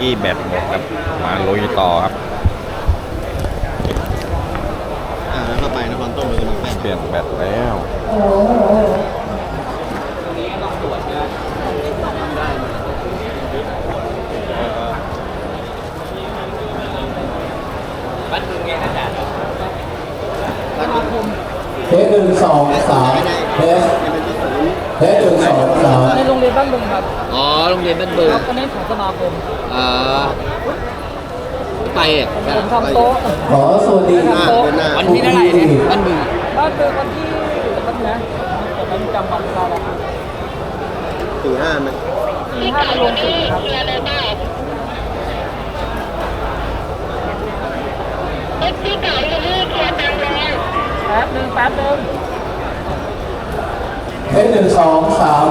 กี้แบตหมดครับมาลุยต่อครับอ่าแล้วก็ไปนครต้มเลยกันไปเปลี่ยนแบตแล้วเทสหนึ่งสองสามเทส เทสหนึ่งสองสามในโรงเรียนบ้านบึงครับอ๋อโรงเรียนบ้านเบิคร์รับอันนี้ของสมาคมอ่าไปอะผมทำโต๊ะขอสวัสดีหน้าเดินหน้าวันที่เท่าไหร่เนี่ยบ้านบึงบ้านบึงวันที่วันนะผมจำวันไม่ได้แล้วครับสี่ห้าไหมสี่ห้าลงถึงครับแป๊บหนึ่งแป๊บหนึ่ง เทสหนึ่งสองสาม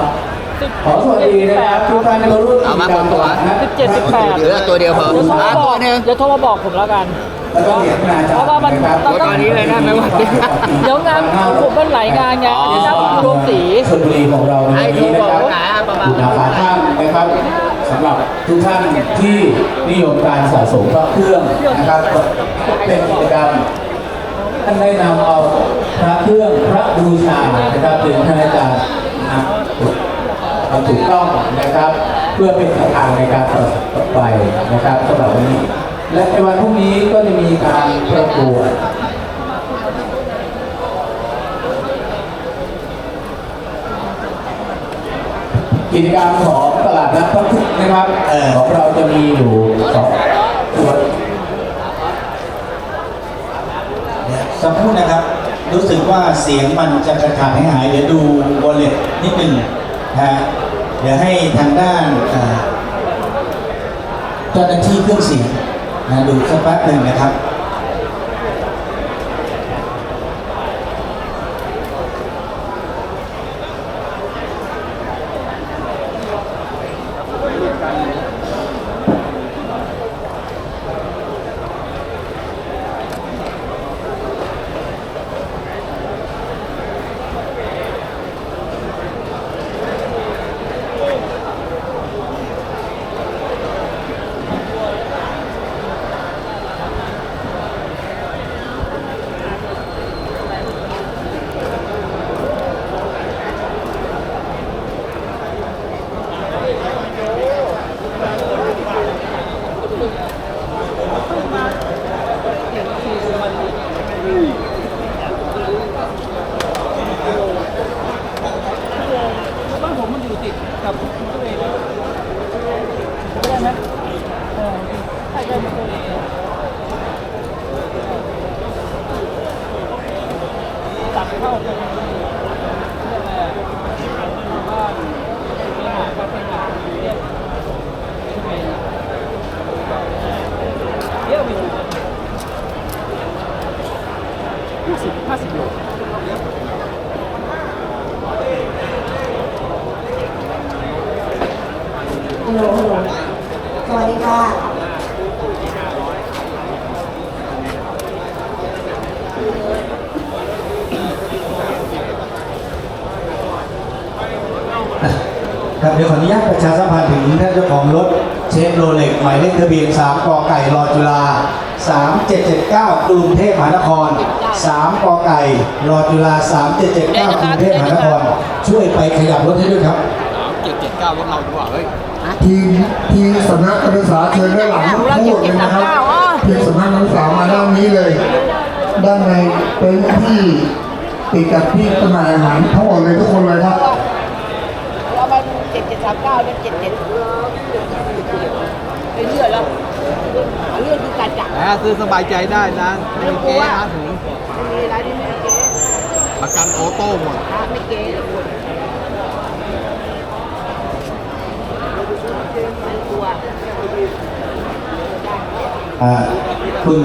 สิบขอสวัสดีนะครับทุกท่านที่มาร่วมกิจกรรมนะสิบเจ็ดสิบแปดเหลือตัวเดียวพอเดี๋ยวโทรมาอ่าบตัอวกหนึงเดี๋ยวโทรมาบอกผมแล้วกัน แล้วก็เหรียญนาจาเพราะว่ามัน นะครับต้องตอนนี้เลยนะไม่ว่า เดี๋ยวงานของผมมันหลายงานไงเดี๋ยวจะรวมสีชลบุรีของเราในให้วันโทรนี้บนะอกครับนะประมาณ คุณอาภาท่านนะครับสำหรับทุกท่านที่นิยมการสะสมพระเครื่องนะครับ เป็นกิจกรรม ท่านได้นำเอาพระเครื่องพระบูชานะครับถึงท่านอาจารย์นะทำถูกต้องนะครับ เพื่อเป็นทางในการต่อไปนะครับสำหรับวันนี้ และในวันพรุ่งนี้ก็จะมีการประกวดกิจกรรมของตลาดนัดพระพุทธนะครับเอ่อของเราจะมีอยู่สองส่วน สักพูดนะครับ รู้สึกว่าเสียงมันจะกระขาดหายหาย เดี๋ยวดูวอลเล็ตนิดหนึ่งนะฮะเดี๋ยวให้ทางด้านเจ้าหน้าที่เครื่องเสียงนะดูสักแป๊บหนึ่งนะครับ Oh, หมายเลขทะเบียน 3กไก่รอจุฬา3779 กรุงเทพมหานคร 3กไก่รอจุฬา3779 กรุงเทพมหานคร ช่วยไปขยับรถให้ด้วยครับ เจ็ดเจ็ดเก้ารถเราดีกว่าเฮ้ย ทีมทีมสำนักการศึกษาเชิญด้านหลังทั้งคู่เลยนะครับทีมสำนักการศึกษามาด้านนี้เลย ด้านในเป็นที่ติดกับที่จำหน่ายอาหารทั้งหมดเลยทุกคนเลยครับ เรามาเจ็ดเจ็ดสามเก้าเป็นเจ็ดเจ็ด ไปเรื่อยแล้วเรื่องคือการจับอ่าซื้อสบายใจได้นะไม่เก๊นะถึงมีร้านที่ไม่เก๊ประกันออโต้หมดร้านไม่เก๊ไม่กลัวอ่าคุณ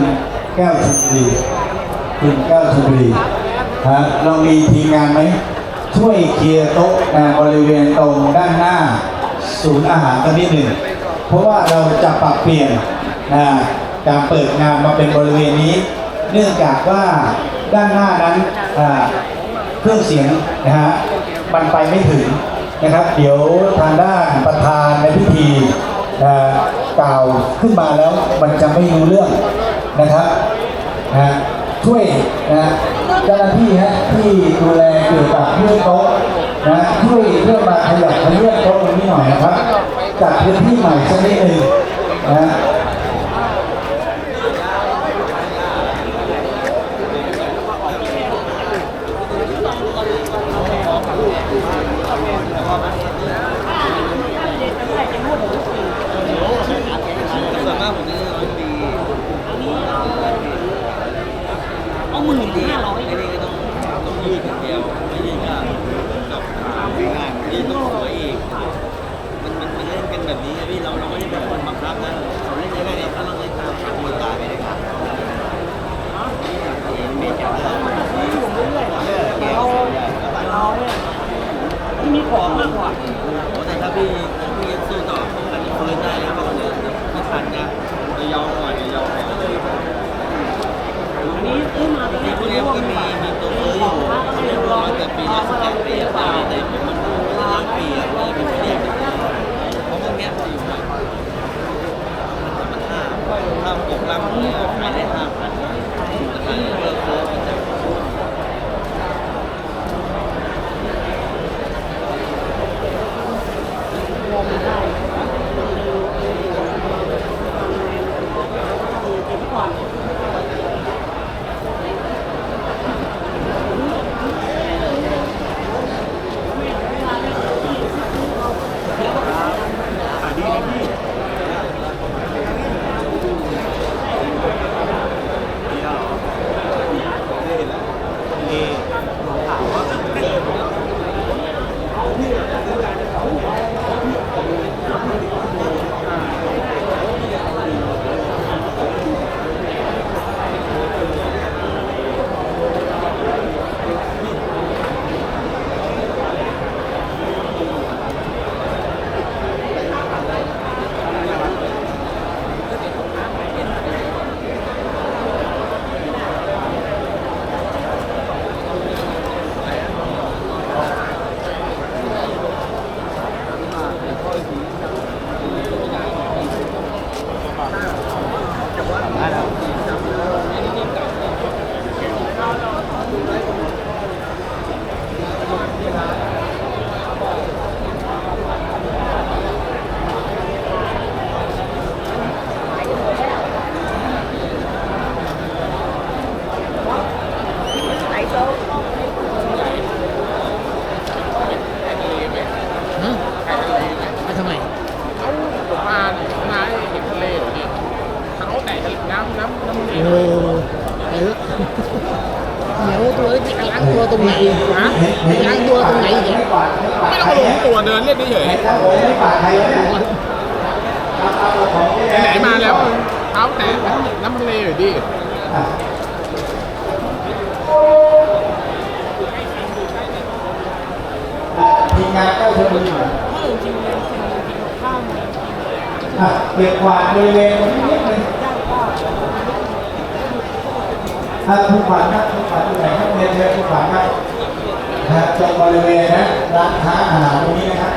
แก้วชลบุรีคุณแก้วชลบุรีฮะเรามีทีมงานไหมช่วยเคลียร์โต๊ะอ่าบริเวณตรงด้านหน้า ศูนย์อาหารกันนิดหนึ่ง เพราะว่าเราจะปรับเปลี่ยนนะการเปิดงานมาเป็นบริเวณนี้ เนื่องจากว่าด้านหน้านั้นเครื่องเสียงนะฮะมันไปไม่ถึงนะครับ เดี๋ยวทางด้านประธานในพิธีกล่าวขึ้นมาแล้วมันจะไม่รู้เรื่องนะครับนะช่วยนะเจ้าหน้าที่ฮะที่ดูแลเกี่ยวกับเรื่องโต๊ะนะช่วยเรื่องมาขยับขยื่อนโต๊ะตรงนี้หน่อยนะครับ จากพื้นที่ใหม่ชนิดหนึ่งนะ ถ้าผู้ขวัญนะผู้ขวัญที่ไหนครับเรียนเชิญผู้ขวัญครับนะตรงบริเวณนะร้านค้าอาหารตรงนี้นะครับ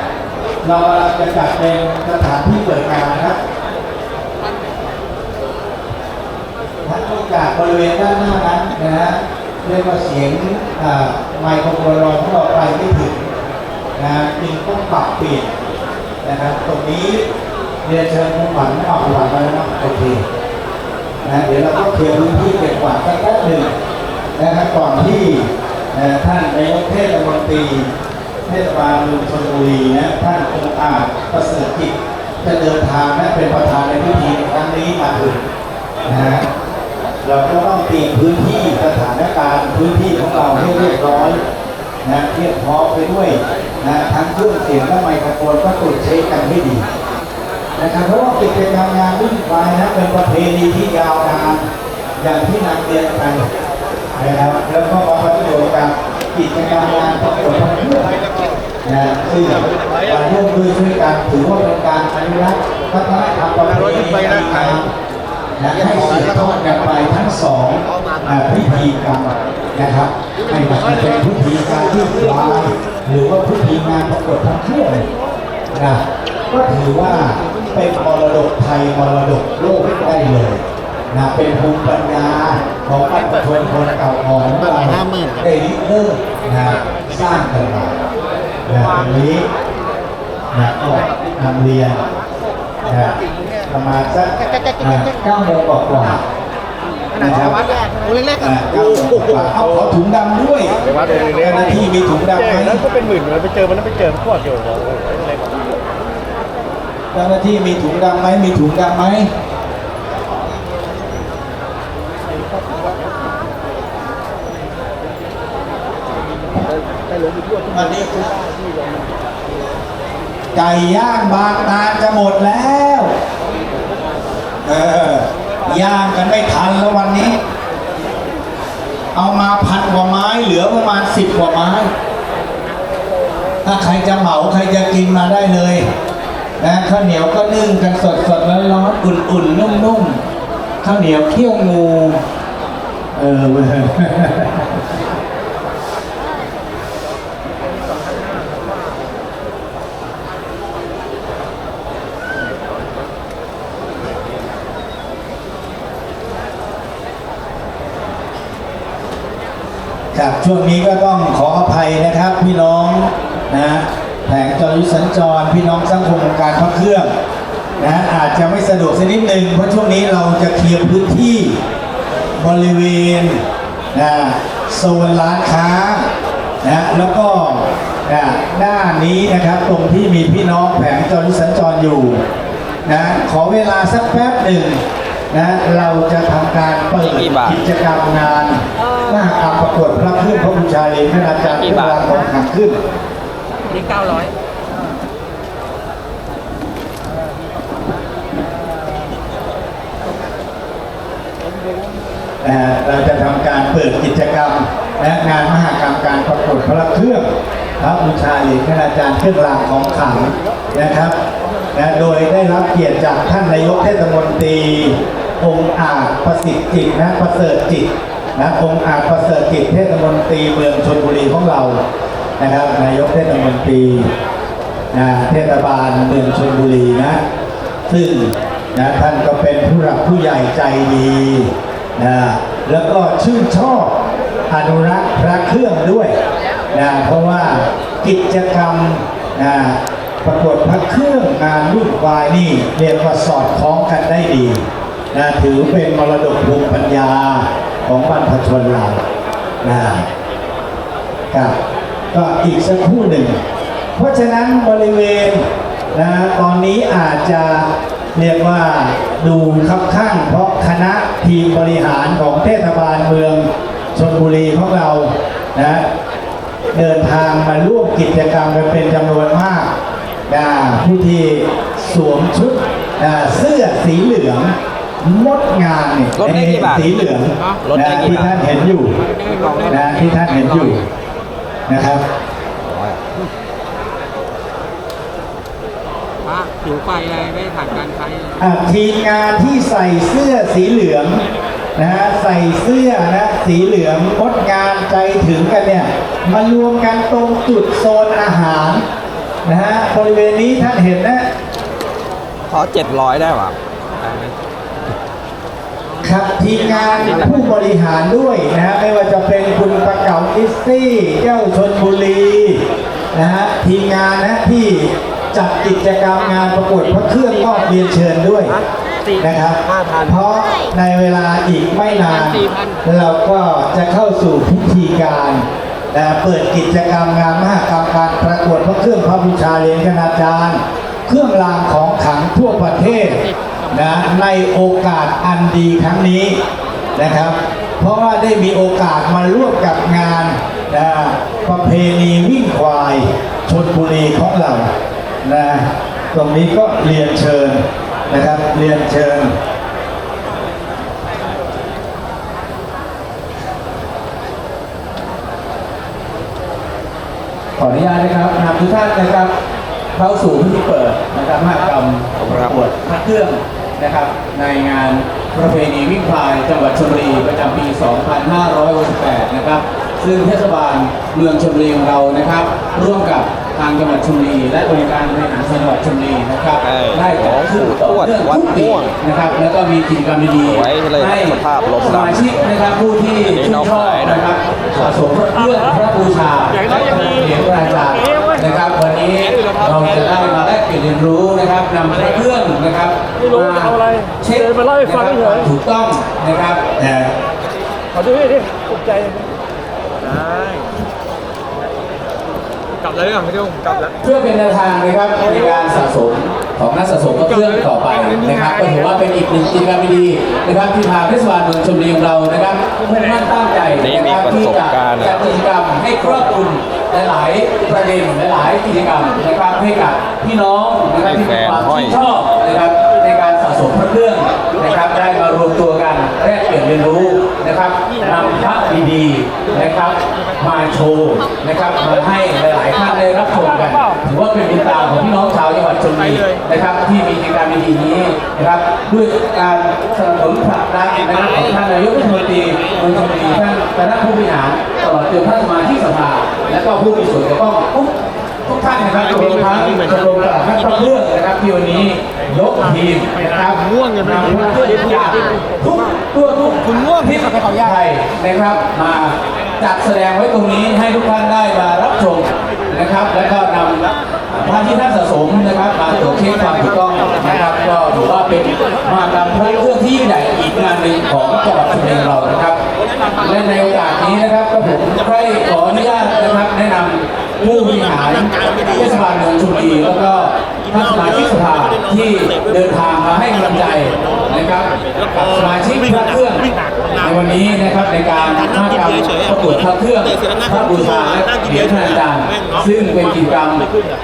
เราจะจัดเป็นสถานที่เปิดงานนะครับท่านจากบริเวณด้านหน้านั้นนะฮะเรียกว่าเสียงอ่าไมโครโฟนราของเราไปไม่ถึงนะจึงต้องปรับเปลี่ยนนะครับตรงนี้เรียนเชิญคุณขวัญออกหลังมาแล้วนะโอเค นะเดี๋ยวเราก็เคลียร์พื้นที่เก็บกวาดสักแป๊บหนึ่งนะครับก่อนที่ท่านนายกเทศมนตรีเทศบาลเมืองชลบุรีนะท่านองค์อาจประเสริฐกิจจะเดินทางนะเป็นประธานในพิธีครั้งนี้มาถึงนะฮะเราก็ต้องเตรียมพื้นที่สถานการณ์พื้นที่ของเราให้เรียบร้อยนะเพียบพร้อมไปด้วยนะทั้งเครื่องเสียงและไมโครโฟนก็ตรวจเช็คกันให้ดี นะครับเพราะว่ากิจกรรมงานวิ่งควายนะเป็นประเพณีที่ยาวนานอย่างที่นำเรียนไปนะครับแล้วก็มาประโยชน์กับกิจกรรมงานประกวดพันธุ์พืชนะซึ่งการร่วมมือช่วยกันถือว่าเป็นการอนุรักษ์วัฒนธรรมประเพณีต่างๆนะให้สืบทอดกันไปทั้งสองพิธีกรรมนะครับไม่ว่าจะเป็นพิธีการที่วายหรือว่าพิธีงานประกวดทั้งเพื่อนนะก็ถือว่า เป็นมรดกไทยมรดกโลกได้เลยนะเป็นภูมิปัญญาของบรรพชนคนเก่าของเราได้ริเริ่มนะสร้างกันมานะวันนี้นะก็นำเรียนนะประมาณสักเก้าโมงกว่าๆนะครับตัวเล็กๆอ่าอะเก้าโมงกว่าๆเอาขอถุงดำด้วยเจ้าหน้าที่มีถุงดำไหมแล้วก็เป็นหมื่นเลยไปเจอมันแล้วไปเจอพวกอยู่อะไรแบบ เจ้าหน้าที่มีถุงดำไหมมีถุงดำไหมมาเรียกคุณไก่ย่างบางตาลจะหมดแล้ว เออย่างกันไม่ทันแล้ววันนี้ เอามาพันกว่าไม้เหลือประมาณสิบกว่าไม้ ถ้าใครจะเหมาใครจะกินมาได้เลย นะข้าวเหนียวก็นึ่งกันสดสดร้อนร้อนๆอุ่นๆนุ่มๆข้าวเหนียวเคี่ยวงูเออเว้ยครับช่วงนี้ก็ต้องขออภัยนะครับพี่น้องนะ แผงจริสัญจรพี่น้องสังคมองค์การพระเครื่องนะอาจจะไม่สะดวกสักนิดหนึ่งเพราะช่วงนี้เราจะเคลียร์พื้นที่บริเวณนะโซนร้านค้านะแล้วก็นะด้านนี้นะครับตรงที่มีพี่น้องแผงจริสัญจรอยู่นะขอเวลาสักแป๊บหนึ่งนะเราจะทำการเปิดกี่บาทกิจกรรมงานมหากรรมประกวดพระเครื่องพระบูชาเองท่านอาจารย์กี่ที่บาทรางทองขังขึ้น นี่เก้าร้อยเราจะทำการเปิดกิจกรรม และงานมหากรรมการประกวดพระเครื่องพระบูชาเอกท่านอาจารย์เครื่องรางของขลังนะครับนะโดยได้รับเกียรติจากท่านนายกเทศมนตรี องค์อาจประสิทธิ์จิตนะประเสริฐจิตนะองค์อาจประเสริฐจิตเทศมนตรีเมืองชลบุรีของเรา นะครับนายกเทศมนตรีนะเทศบาลเมืองชลบุรีนะซึ่งนะท่านก็เป็นผู้หลักผู้ใหญ่ใจดีนะแล้วก็ชื่นชอบอนุรักษ์พระเครื่องด้วยนะเพราะว่ากิจกรรมนะประกวดพระเครื่องงานรุ่นวายนี่เรียกว่าสอดคล้องกันได้ดีนะถือเป็นมรดกภูมิปัญญาของบรรพชนเรานะครับ ก็อีกสักครู่หนึ่ง เพราะฉะนั้นบริเวณนะตอนนี้อาจจะเรียกว่าดูคับข้างเพราะคณะทีมบริหารของเทศบาลเมืองชนบุรีของเรานะเดินทางมาร่วมกิจกรรมกันเป็นจำนวนมากนะผู้ที่สวมชุดอ่าเสื้อสีเหลืองมดงานเนี่ยลดได้กี่บาทสีเหลืองลดได้นะกี่ที่บาทท่านเห็นอยู่นะที่ท่านเห็นอยู่ นะครับพระผิวไฟอะไรไม่ผ่านการใช้อะทีมงานที่ใส่เสื้อสีเหลืองนะฮะใส่เสื้อนะสีเหลืองงดงานใจถึงกันเนี่ยมารวมกันตรงจุดโซนอาหารนะฮะบริเวณนี้ท่านเห็นนะขอเจ็ดร้อยได้ป่ะ ครับทีมงานผู้บริหารด้วยนะฮะไม่ว่าจะเป็นคุณประเก๋าอิสตี้แก้วชนบุรีนะฮะทีมงานนะที่จัดกิจกรรมงานประกวดพระเครื่องก็เรียนเชิญด้วยนะครับเพราะในเวลาอีกไม่นานเราก็จะเข้าสู่พิธีการนะเปิดกิจกรรมงานมหกรรมการประกวดพระเครื่องพระบูชาเหรียญคณาจารย์ เครื่องรางของขลังทั่วประเทศ นะในโอกาสอันดีครั้งนี้นะครับ เพราะว่าได้มีโอกาสมาร่วมกับงานนะประเพณีวิ่งควายชนบุรีของเรานะตรงนี้ก็เรียนเชิญนะครับเรียนเชิญขออนุญาตนะครับนำทุกท่านนะครับ เข้าสู่พิธีเปิดนะครับมหกรรมประกวดพระเครื่อง นะครับในงานประเพณีวิ่งควายจังหวัดชลบุรีประจำปี 2568 นะครับ ซึ่งเทศบาลเมืองชลบุรีของเรานะครับ ร่วมกับทางจังหวัดชลบุรีและองค์การบริหารส่วนจังหวัดชลบุรีนะครับใช่ได้จัดขึ้นต่อเนื่องวัดทุกปีม่วงนะครับ แล้วก็มีกิจกรรมดีไว้เลยๆให้สภาพลมดำสมาชิกนะครับผู้ที่อันนี้ชื่นน้องชอบขายนะ นะครับสะสมพระเครื่องพระบูชาและเหรียญรายการนะครับ วันนี้เราจะได้มาแลกเปลี่ยนเรียนรู้นะครับนำพระเครื่องนะครับมาเช็คนะครับถูกต้องนะครับแต่ ขอดูดิตกใจ ได้กลับเลยก่อนไม่ต้องกลับแล้ว เพื่อเป็นแนวทางนะครับในการสะสมของนักสะสมพระเครื่องต่อไปนะครับก็ถือว่าเป็นอีกหนึ่งกิจกรรมดีๆนะครับที่ทางเทศบาลเมืองชลบุรีของเรานะครับมุ่งมั่นตั้งใจนี่นะมีครับประที่สบจะการณ์นะ จัดกิจกรรมให้ครอบคลุมหลายๆประเด็นหลายๆกิจกรรมนะครับให้กับพี่น้องนะครับที่มีความชื่นชอบนะครับในการสะสมพระเครื่องนะครับได้มา รวมตัวกันแลกเปลี่ยนเรียนรู้นะครับนำพระดีๆนะครับ มาโชว์นะครับมาให้หลายๆท่านได้รับชมกันถือว่าเป็นบุญตาของพี่น้องชาวจังหวัดชลบุรีนะครับ ที่มีกิจกรรมดีๆนี้นะครับด้วยการสนับสนุนผลักดันนะครับของท่านนายกรัฐมนตรีเมืองชลบุรีท่านคณะผู้บริหารตลอดจนท่านสมาชิกสภาและก็ผู้มีส่วนเกี่ยวข้อง ทุกทุกท่านนะครับรวมทั้งชมรมตลาดนักท่องเที่ยวนะครับที่วันนี้ยกทีมนะครับง่วงนนำเพื่อนทุกอย่างทุกตัวทุกคุณง่วงที่สังเขาไทยนะครับมาจัดแสดงไว้ตรงนี้ให้ทุกท่านได้มารับชมนะครับ แล้วก็นำพระที่ท่านสะสมนะครับมาตรวจเช็คความถูกต้องนะครับ ก็ถือว่าเป็นมากรรมพระเครื่องที่ใหญ่อีกงานหนึ่งของจังหวัดชลบุรีเรานะครับและในโอกาสนี้นะครับก็ผมได้ขออนุญาตนะครับแนะนำ ผู้บริหารเทศบาลเมืองชลบุรีแล้วก็ท่านสมาชิกสภาที่เดินทางมาให้กำลังใจนะครับกับสมาชิกพระเครื่องในวันนี้นะครับในการมหกรรมประกวดพระเครื่องพระบูชาและเหรียญพระอาจารย์ซึ่งเป็นกิจกรรม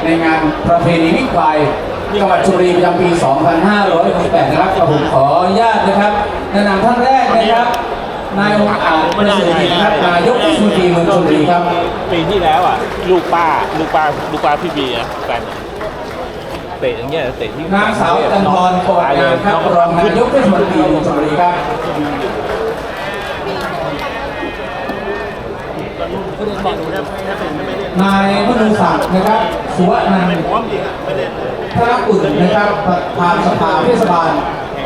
ในงานประเพณีวิ่งควายจังหวัดชลบุรีประจำปี 2568 นะครับกับผมขออนุญาตนะครับแนะนำท่านแรกนะครับ นายองค์อาจประเสริฐกิจนะครับนายกเทศมนตรีเมืองชลบุรีครับปีที่แล้วอะ ลูกป้าลูกป้าลูกป้าพี่บีอะแฟนเตะอย่างเงี้ยเตะที่นางสาวจันทร์โปรดงามครับรองนายกเทศมนตรีเมืองชลบุรีครับนายมนุศักดิ์นะครับ สุวรรณันท์พระอุ่นนะครับประธานสภาเทศบาล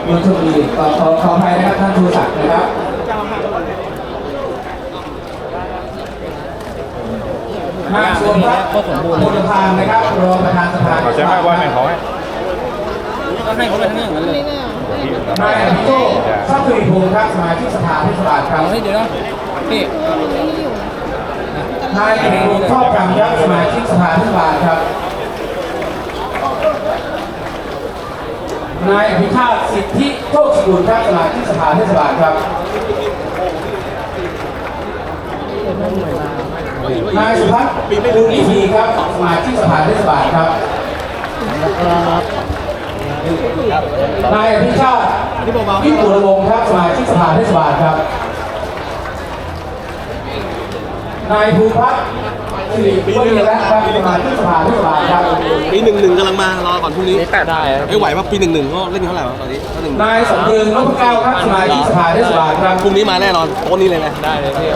เมืองชลบุรีขอขอขออภัยนะครับท่านชูศักดิ์นะครับ นางสวมพระพลพานนะครับรองประธานสภาเขาจะให้ว่าไม่เขาให้ให้เขาไปทั้งนั้นเลยนายอภิโชคทรัพย์สิริพงศ์ครับสมาชิกสภาเทศบาลครับเฮ้ยเดี๋ยวนะนี่นายเอกพงศ์ครอบคำครับสมาชิกสภาเทศบาลครับนายอภิชาติสิทธิโชคสกุลครับสมาชิกสภาเทศบาลครับ นายสุพัฒน์บุญนิธีครับสมาชิกสภาเทศบาลครับนายอภิชาติวิปุรวงศ์ครับสมาชิกสภาเทศบาลครับนายภูพัฒน์สิริวัฒน์ครับสมาชิกสภาเทศบาลครับปีหนึ่งหนึ่งกำลังมารอก่อนพรุ่งนี้ได้ไม่ไหวป่ะปีหนึ่งหนึ่งเขาเล่นเท่าไหร่วะตอนนี้เท่าหนึ่งนายสำเริงนพเก้าครับสมาชิกสภาเทศบาลครับพรุ่งนี้มาแน่นอนโต๊ะนี้เลยนะได้เลยพี่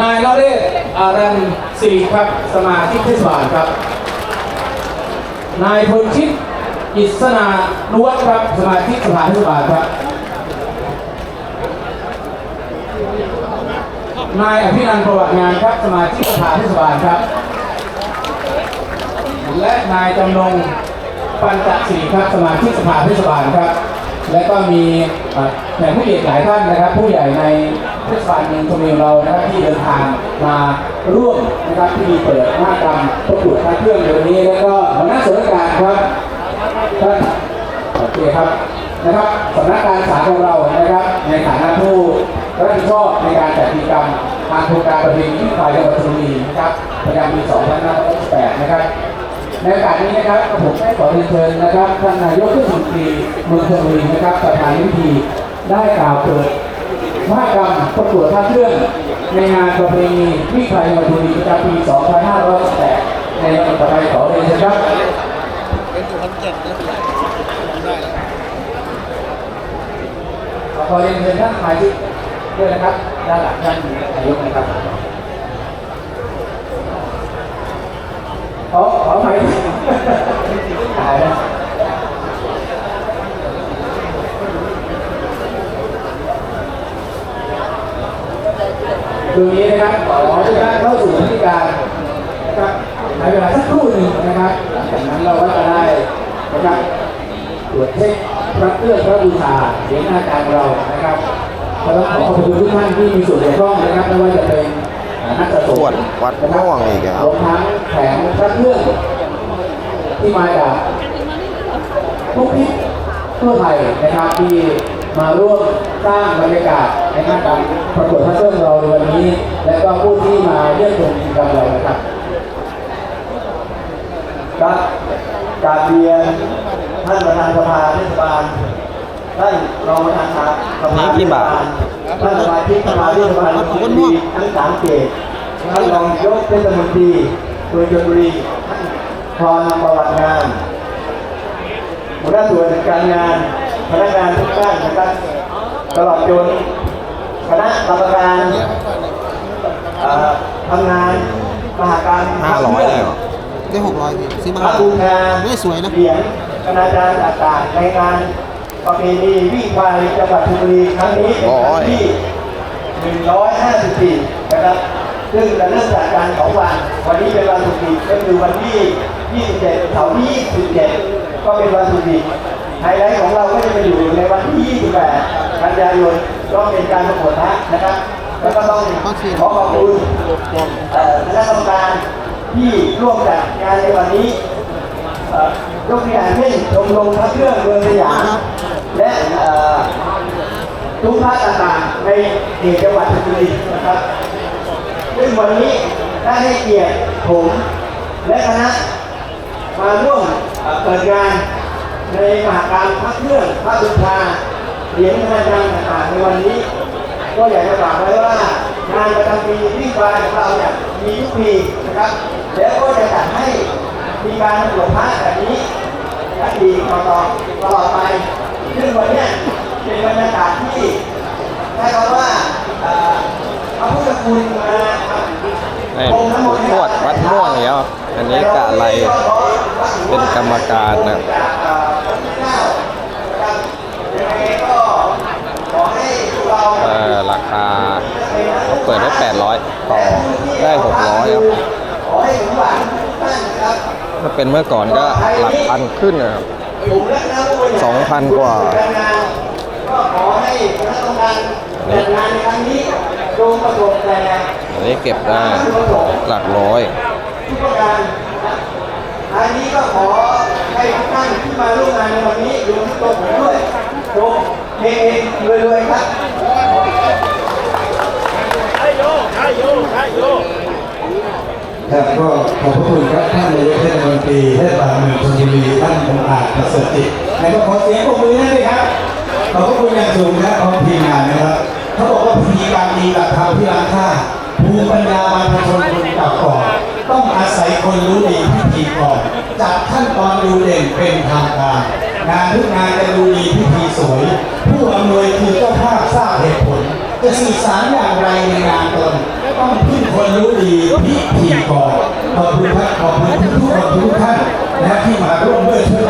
นายลอเรศอารันสิริครับสมาชิกเทศบาลครับ นายพลชิตอิสนานุวัฒน์ครับสมาชิกสภาเทศบาลครับ นายอภินันท์ประวัติงานครับสมาชิกสภาเทศบาลครับ และนายจำนงปัญจศรีครับสมาชิกสภาเทศบาลครับ และก็มีแขกผู้ใหญ่หลายท่านนะครับ ผู้ใหญ่ใน เทศบาลเมืองชลบุรีเรานะครับที่เดินทางมาร่วมนะครับที่มีเปิดมหกรรมประกวดพระเครื่องในวันนี้แล้วก็หัวหน้าส่วนราชการครับท่านโอเคครับนะครับสำนักการศาลของเรานะครับ ในฐานะผู้รับผิดชอบในการจัดกิจกรรมทางโครงการประเพณีที่ฝ่ายจังหวัดชลบุรีนะครับประจำปี2568นะครับในโอกาสนี้นะครับผมได้ขอเรียนเชิญนะครับท่านนายกเทศมนตรีเมืองชลบุรีนะครับประธานพิธีได้กล่าวเปิด มหกรรมประกวดพระเครื่องในงานประเพณีวิ่งไฟจังหวัดชลบุรีประจำปี 2568ในวันต่อไปขอเรียนเชิญครับขอเรียนเชิญท่านสมาชิกด้วยนะครับด้านหลังท่านนายกนะครับอไปตายแล้ว ตรงนี้นะครับขอทุกท่านเข้าสู่พิธีการนะครับในเวลาสักครู่หนึ่งนะครับหลังจากนั้นเราก็จะได้นะครับตรวจเช็คพระเครื่องพระบูชาเหรียญหน้าการเรานะครับก็ต้องขอขอบคุณทุกท่านที่มีส่วนเกี่ยวข้องนะครับไม่ว่าจะเป็นนักสะสมวัดวัดม่วงอีกอะรวมทั้งแผงพระเครื่องที่มาจากทุกทิศทั่วไทยนะครับที่มาร่วมสร้างบรรยากาศ ในงานการประกวดพระเครื่อเราในวันนี้ และก็ผู้ที่มาเยี่ยมชมกิจกรรมเรานะครับครับกาบเรียนท่านประธานสภาเทศบาลท่านรองประธานสภาเทศบาลท่านสมาชิกสภาเทศบาลเมืองชลบุรีทั้งสามเขตท่านรองยกเทศมนตรีเมืองชลบุรีท่านพรประวัติงานหัวหน้าส่วนการงานพนักงานทุกท่านนะครับตลอดจน คณะกรรมการเอ่อทำงานมหาการห้าร้อยได้เหรอได้หกร้อยพี่ซื้อมาพระบูชาไม่สวยนะเหรียญคณาจารย์ต่างๆในงานประเพณีวิ่งควายจังหวัดชลบุรีครั้งนี้เป็นครั้งที่154นะครับซึ่งจะเริ่มจากการของวัน วันนี้เป็นวันศุกร์ก็คือวันที่ 27เสาร์ที่27 ก็เป็นวันศุกร์ ไฮไลท์ของเราก็จะไปอยู่ในวันที่ 28 กันยายนก็เป็นการประกวดพระนะครับ แล้วก็ต้องขอขอบคุณเอ่อคณะกรรมการที่ร่วมจัดงานในวันนี้เอ่อยกตัวอย่างเช่นชมรมพระเครื่องเมืองสยามและเอ่อทุกภาคต่างๆในเขตจังหวัดชลบุรีนะครับ ซึ่งวันนี้ได้ให้เกียรติผมและคณะมาร่วมเอ่อเปิดงาน ในมหากรรมพระเครื่องพระบูชาเหรียญธนาคารต่างๆในวันนี้ ก็อยากจะฝากไว้ว่างานประจำปีวิ่งควายของเราเนี่ยมีทุกปีนะครับ แล้วก็จะจัดให้มีการประกวดพระแบบนี้และดีต่อต่อตลอดไปซึ่งวันเนี้ยเป็นบรรยากาศที่ใช้คำว่าพระพุทธคุณมาครับนี่ทวดวัดม่วงอย่างเงี้ยอันนี้กะอะไรเป็นกรรมการนะ จากเอ่อพระพุทธเจ้านะครับยังไงก็ขอให้ เราเออราคาเขาเปิดได้ 800 ต่อได้ 600 ครับถ้าเป็นเมื่อก่อนก็หลักพันขึ้นนะครับผมและคณะผู้บริหารสองพันกว่าก็ขอให้คณะกรรมการจัดงานในครั้งนี้จงประสบแต่อันนี้เก็บได้หลักร้อยทุกประการนะครับท้ายนี้ก็ขอให้ทุกท่านที่มาร่วมงานในวันนี้รวมทั้งตัวผมด้วย จงเฮงๆรวยๆครับครับก็ขอบพระคุณครับท่านนายกเทศมนตรีเทศบาลเมืองชลบุรีท่านองค์อาจประเสริฐจิตในก็ขอเสียงปรบมือให้ด้วยครับขอบพระคุณอย่างสูงนะของทีมงานนะครับเขาบอกว่าพิธีการดีหลักธรรมที่ล้ำค่าภูมิปัญญาบรรพชนคนเก่าก่อนต้องอาศัยคนรู้ดีพิธีก่อนจัดขั้นตอนดูเด่นเป็นทางการ งานทุกงานจะดูดีพิธีสวย ผู้อำนวยคือเจ้าภาพทราบเหตุผล จะสื่อสารอย่างไรในงานตนต้องพึ่งคนรู้ดีพิธีก่อนขอบคุณครับขอบคุณทุกคนทุกท่านและที่มาร่วมด้วยช่วย